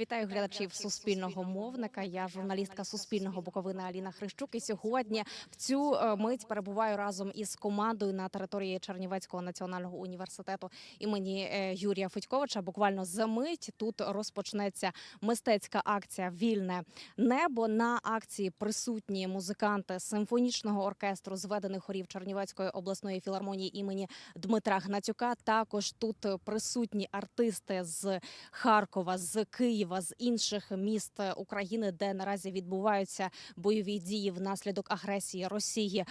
Вітаю глядачів суспільного мовника. Я журналістка Суспільного Буковина Аліна Хрищук. І сьогодні в цю е, мить перебуваю разом із командою на території Чернівецького національного університету імені е, Юрія Федьковича. Буквально за мить тут розпочнеться мистецька акція Вільне небо. На акції присутні музиканти симфонічного оркестру зведених хорів Чернівецької обласної філармонії імені Дмитра Гнатюка. Також тут присутні артисти з Харкова, з Києва, з інших міст України, де наразі відбуваються бойові дії внаслідок агресії Росії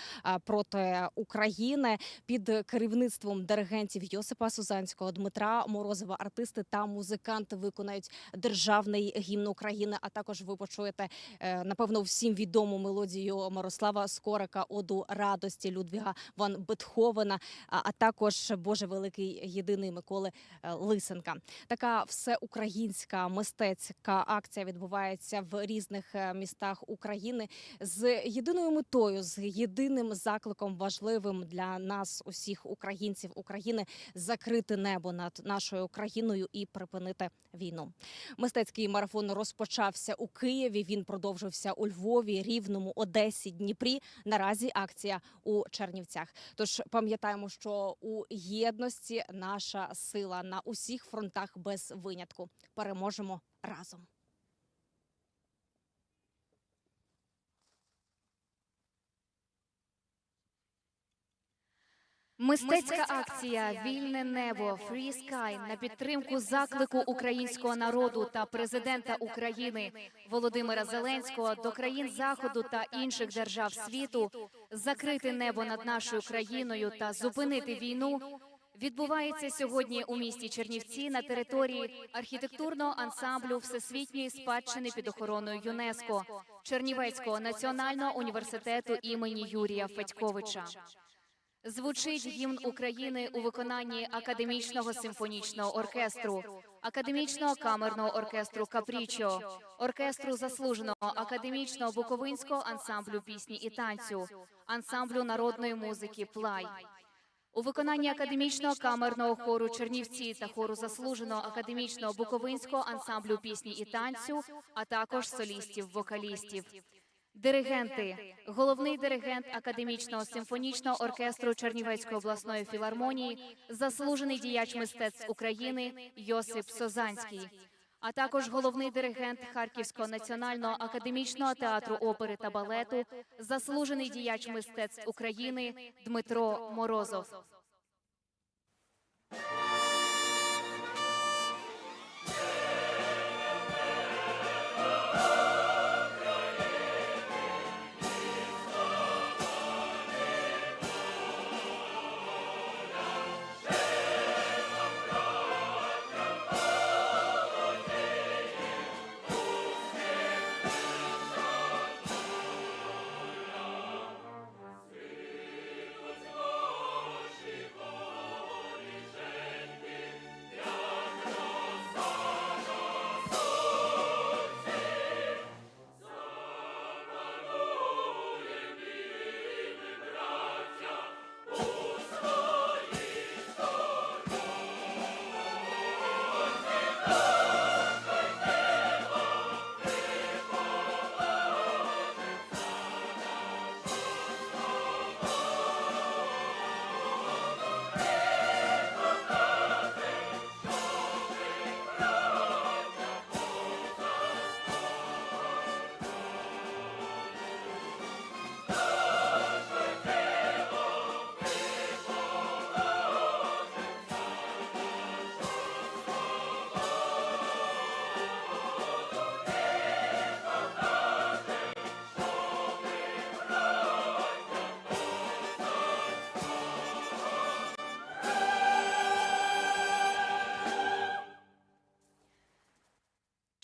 проти України під керівництвом диригентів Йосипа Сузанського, Дмитра Морозова. Артисти та музиканти виконають державний гімн України. А також ви почуєте е, напевно всім відому мелодію Мирослава Скорика, оду радості Людвіга Ван Бетховена, а, також Боже великий єдиний Миколи е, Лисенка. Така всеукраїнська мистецька акція відбувається в різних е, містах України з єдиною метою, з єдиним закликом важливим для нас, усіх українців України, закрити небо над нашою країною і припинити війну. Мистецький марафон розпочався у Києві. Він продовжився у Львові, Рівному, Одесі, Дніпрі. Наразі акція у Чернівцях. Тож пам'ятаємо, що у єдності наша сила на усіх фронтах без винятку. Переможемо разом. Мистецька акція Вільне небо Free Sky на підтримку заклику українського народу та президента України Володимира Зеленського до країн заходу та інших держав світу закрити небо над нашою країною та зупинити війну. Відбувається сьогодні у місті Чернівці на території архітектурного ансамблю всесвітньої спадщини під охороною ЮНЕСКО Чернівецького національного університету імені Юрія Федьковича. Звучить гімн України у виконанні академічного симфонічного оркестру, академічного камерного оркестру Капрічо, оркестру заслуженого академічного буковинського ансамблю пісні і танцю, ансамблю народної музики Плай. У виконанні академічного камерного хору Чернівці та хору заслуженого академічного буковинського ансамблю пісні і танцю, а також солістів-вокалістів. Диригенти, головний диригент академічного симфонічного оркестру Чернівецької обласної філармонії, заслужений діяч мистецтв України Йосип Созанський, а також головний диригент Харківського національного академічного театру опери та балету, заслужений діяч мистецтв України Дмитро Морозов.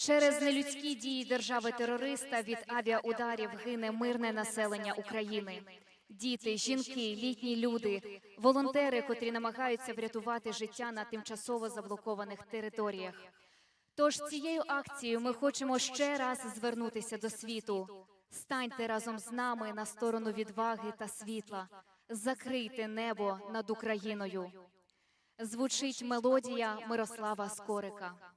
Через нелюдські дії держави-терориста від авіаударів гине мирне населення України. Діти, жінки, літні люди, волонтери, котрі намагаються врятувати життя на тимчасово заблокованих територіях. Тож цією акцією ми хочемо ще раз звернутися до світу. Станьте разом з нами на сторону відваги та світла. Закрийте небо над Україною. Звучить мелодія Мирослава Скорика.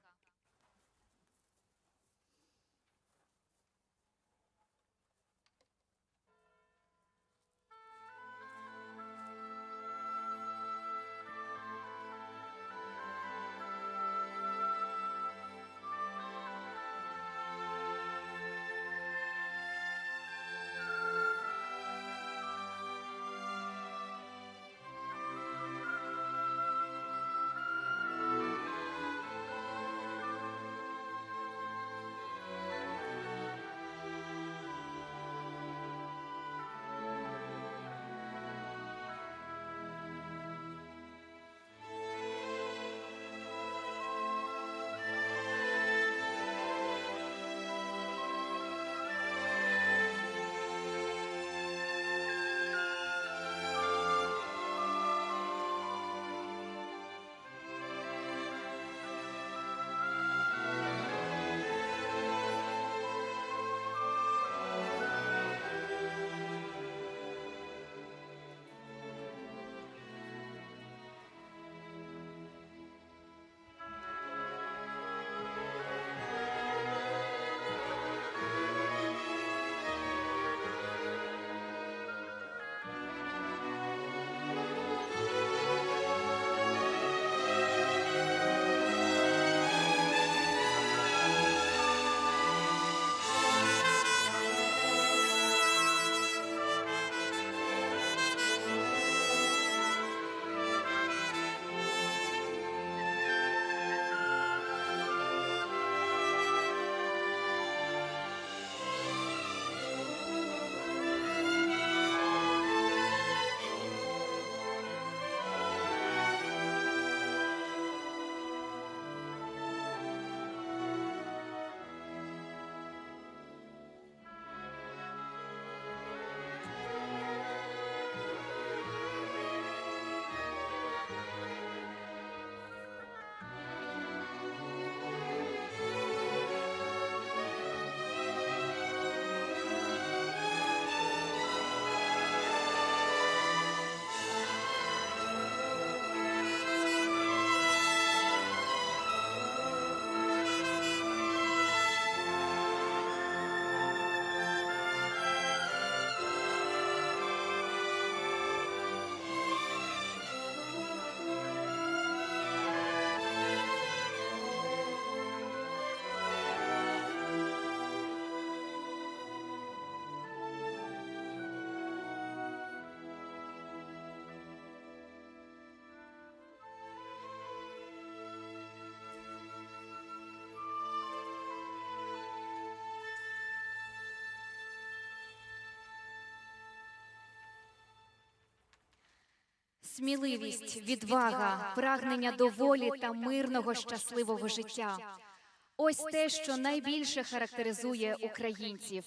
Сміливість, відвага, прагнення до волі та мирного щасливого життя. Ось те, що найбільше характеризує українців.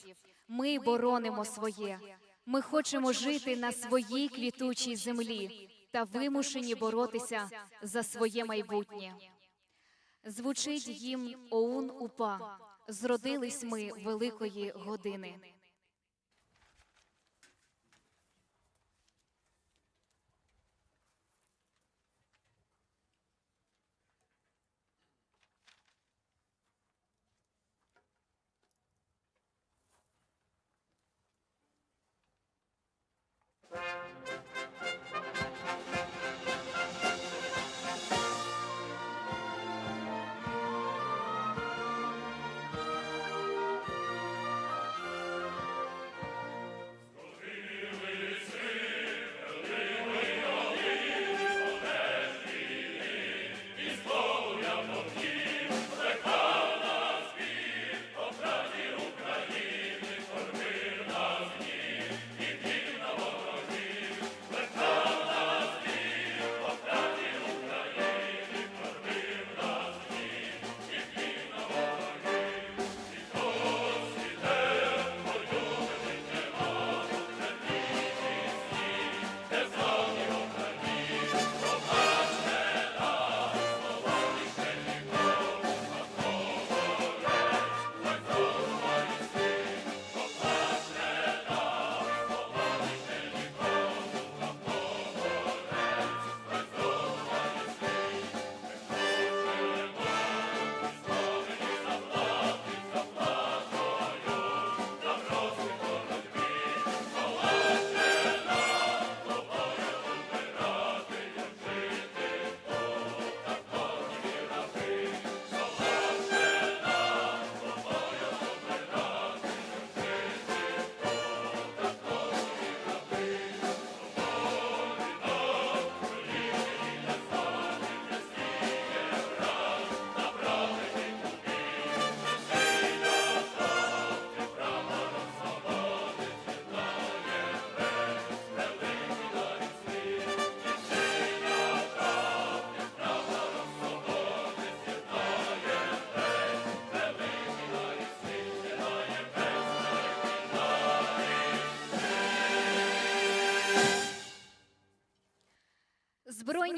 Ми боронимо своє. Ми хочемо жити на своїй квітучій землі та вимушені боротися за своє майбутнє. Звучить гімн ОУН УПА. Зродились ми великої години.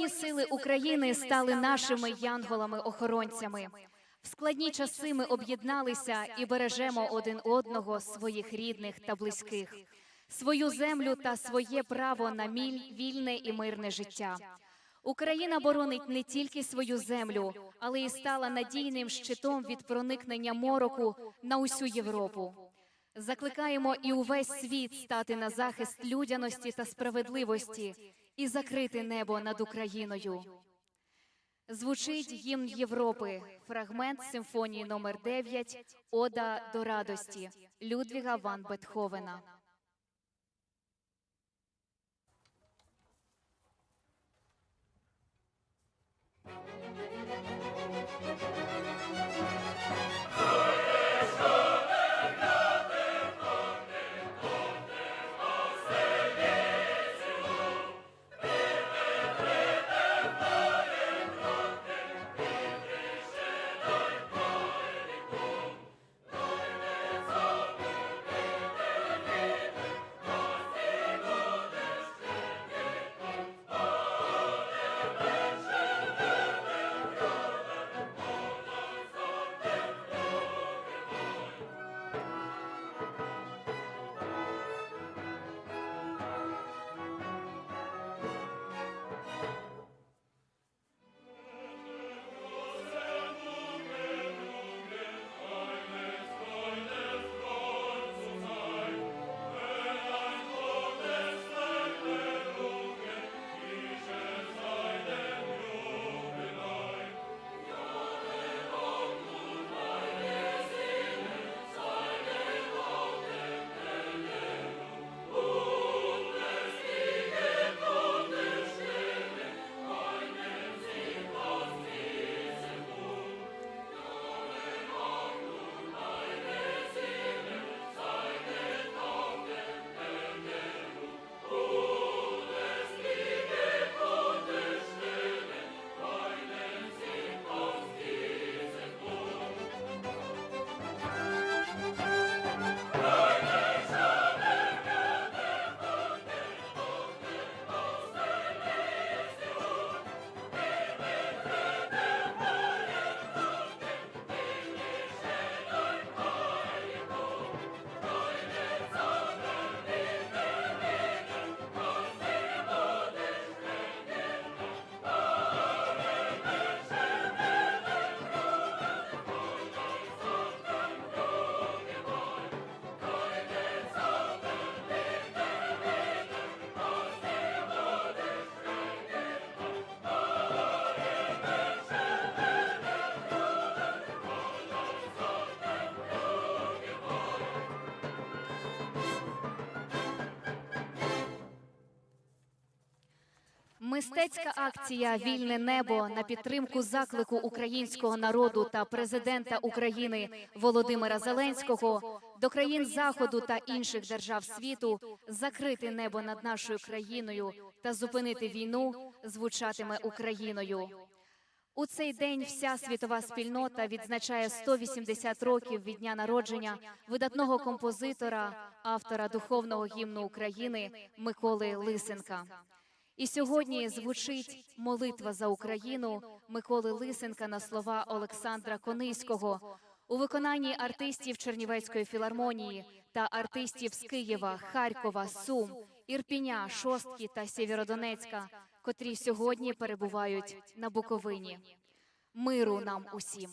Збройні сили України стали нашими янголами-охоронцями. В складні часи ми об'єдналися і бережемо один одного, своїх рідних та близьких, свою землю та своє право на міль, вільне і мирне життя. Україна боронить не тільки свою землю, але й стала надійним щитом від проникнення мороку на усю Європу. Закликаємо і увесь світ стати на захист людяності та справедливості і закрити небо над Україною. Звучить гімн Європи, фрагмент симфонії номер 9 Ода до радості Людвіга Ван Бетховена. Мистецька акція Вільне небо на підтримку заклику українського народу та президента України Володимира Зеленського до країн заходу та інших держав світу закрити небо над нашою країною та зупинити війну звучатиме Україною. У цей день вся світова спільнота відзначає 180 років від дня народження видатного композитора, автора духовного гімну України Миколи Лисенка. І сьогодні звучить молитва за Україну Миколи Лисенка на слова Олександра Кониського у виконанні артистів Чернівецької філармонії та артистів з Києва, Харкова, Сум, Ірпіня, Шостки та Сєвєродонецька, котрі сьогодні перебувають на Буковині. Миру нам усім.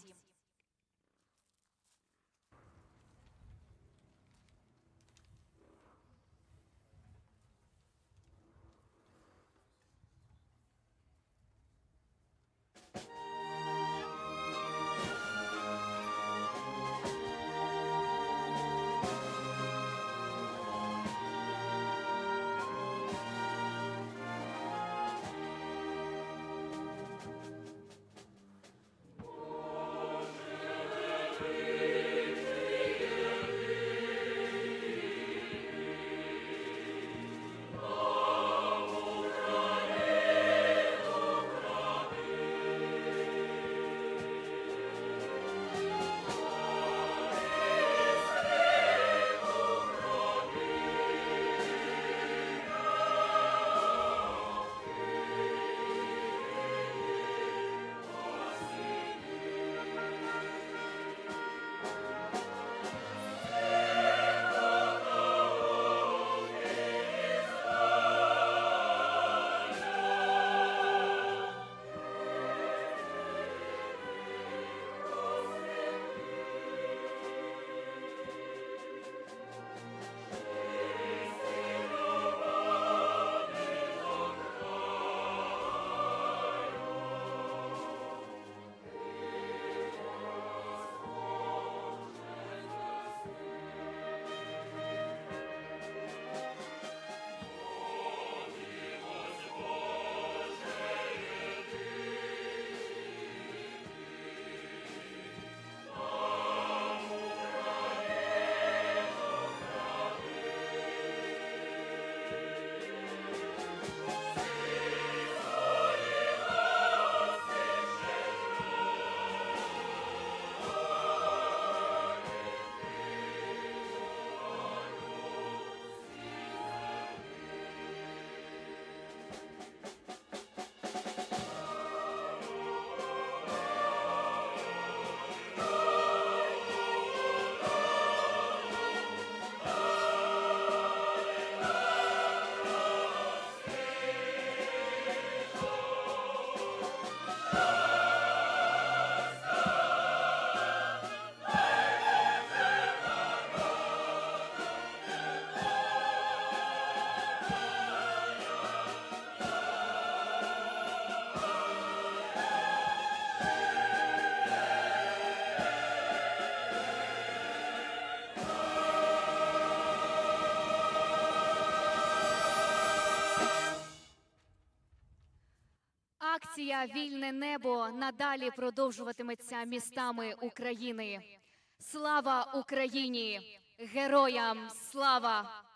Вільне небо надалі продовжуватиметься містами України. Слава Україні! Героям слава!